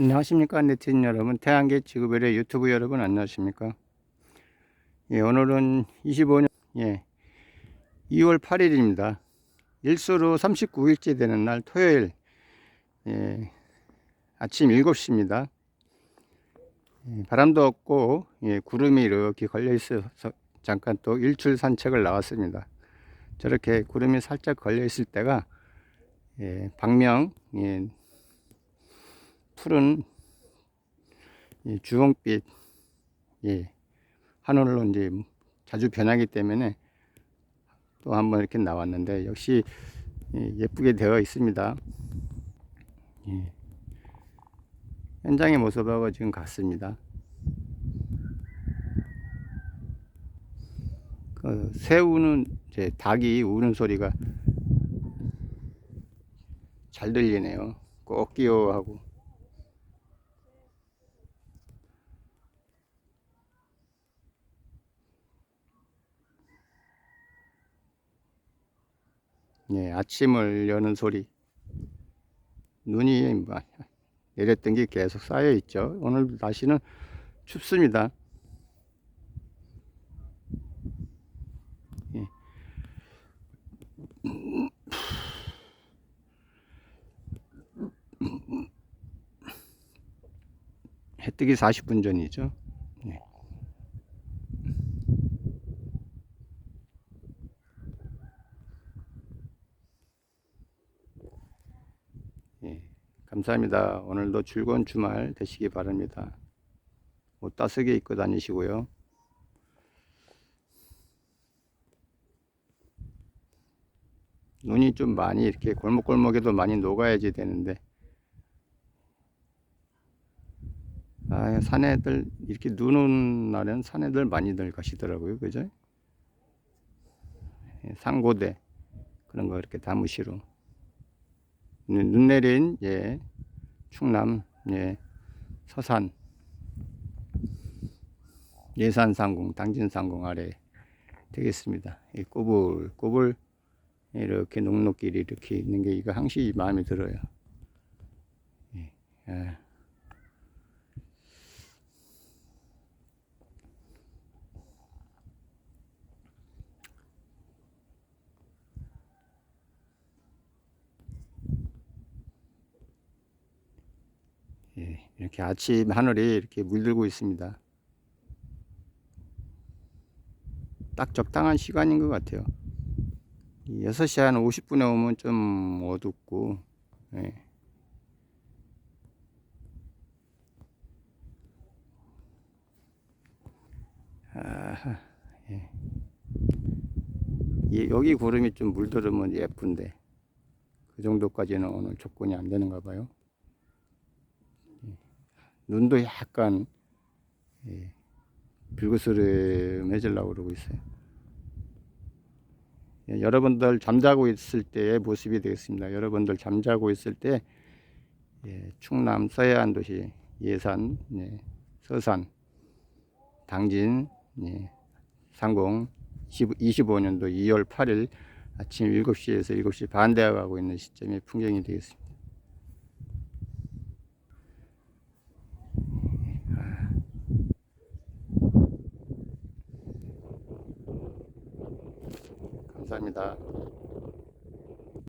안녕하십니까 네티즌 여러분. 태양계 지구별의 유튜브 여러분 안녕하십니까? 예 오늘은 25년 예 2월 8일입니다. 일수로 39일째 되는 날 토요일 예 아침 7시입니다. 예, 바람도 없고 예, 구름이 이렇게 걸려 있어서 잠깐 또 일출 산책을 나왔습니다. 저렇게 구름이 살짝 걸려 있을 때가 예, 방명 예, 이 주홍빛 예, 하늘로 이제 자주 변하기 때문에 또 한번 이렇게 나왔는데 역시 예, 예쁘게 되어 있습니다. 예. 현장의 모습하고 지금 같습니다. 그 새우는 이제 닭이 우는 소리가 잘 들리네요. 꼭 끼워하고. 예, 아침을 여는 소리. 눈이 뭐 내렸던 게 계속 쌓여 있죠. 오늘 날씨는 춥습니다. 예. 해 뜨기 40분 전이죠. 네. 예, 감사합니다. 오늘도 즐거운 주말 되시기 바랍니다. 옷 따스게 입고 다니시고요. 눈이 좀 많이 이렇게 골목골목에도 많이 녹아야지 되는데 아, 산에들 이렇게 눈 오는 날엔 산에들 많이들 가시더라고요. 그죠? 예, 상고대 그런 거 이렇게 담으시러 눈눈 내린 예 충남 예 서산 예산 상공 당진 상공 아래 되겠습니다. 이 꼬불 꼬불 이렇게 녹록길이 이렇게 있는 게 이거 항시 마음에 들어요. 예. 아. 예, 이렇게 아침 하늘이 이렇게 물들고 있습니다. 딱 적당한 시간인 것 같아요. 6시 한 50분에 오면 좀 어둡고, 예. 예. 예, 여기 구름이 좀 물들으면 예쁜데, 그 정도까지는 오늘 조건이 안 되는가 봐요. 눈도 약간 예, 불그스름해지려고 그러고 있어요. 예, 여러분들 잠자고 있을 때의 모습이 되겠습니다. 여러분들 잠자고 있을 때 예, 충남 서해안 도시 예산, 예, 서산, 당진, 예, 상공 25년도 2월 8일 아침 7시에서 7시 반 되어 가고 있는 시점의 풍경이 되겠습니다. 감사합니다.